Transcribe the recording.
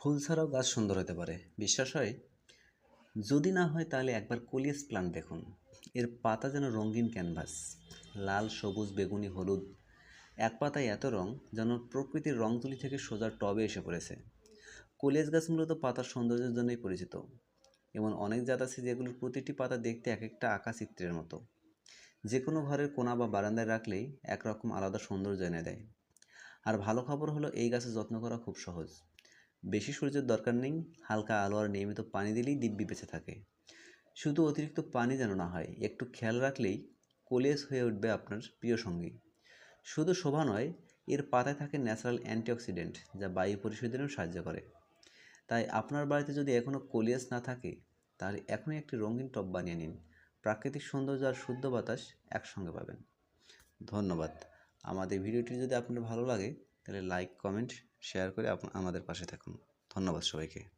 ফুল ছাড়াও গাছ সুন্দর হতে পারে। বিশ্বাস হয়? যদি না হয় তাহলে একবার কলিয়াস প্লান্ট দেখুন। এর পাতা যেন রঙিন ক্যানভাস। লাল, সবুজ, বেগুনি, হলুদ। এক পাতায় এত রং যেন প্রকৃতির রং তুলি থেকে সোজা টবে এসে পড়েছে। কলিয়াস গাছ মূলত পাতার সৌন্দর্যের জন্যই পরিচিত। এমন অনেক জাত আছে যেগুলোর প্রতিটি পাতা দেখতে এক একটা আঁকা চিত্রের মতো। যে কোনো ঘরের কোনা বা বারান্দায় রাখলেই একরকম আলাদা সৌন্দর্য এনে দেয়। আর ভালো খবর হলো এই গাছের যত্ন করা খুব সহজ। বেশি সূর্যের দরকার নেই, হালকা আলো আর নিয়মিত পানি দিলেই দিব্যি বেঁচে থাকে। শুধু অতিরিক্ত পানি যেন না হয়, একটু খেয়াল রাখলেই কলিয়াস হয়ে উঠবে আপনার প্রিয় সঙ্গী। শুধু শোভা নয়, এর পাতায় থাকে ন্যাচারাল অ্যান্টিঅক্সিডেন্ট যা বায়ু পরিশোধনেও সাহায্য করে। তাই আপনার বাড়িতে যদি এখনও কলিয়াস না থাকে, তাহলে এখনই একটি রঙিন টব বানিয়ে নিন। প্রাকৃতিক সৌন্দর্য আর শুদ্ধ বাতাস একসঙ্গে পাবেন। ধন্যবাদ। আমাদের ভিডিওটি যদি আপনার ভালো লাগে তাহলে লাইক কমেন্ট শেয়ার করে আমাদের পাশে থাকুন। ধন্যবাদ সবাইকে।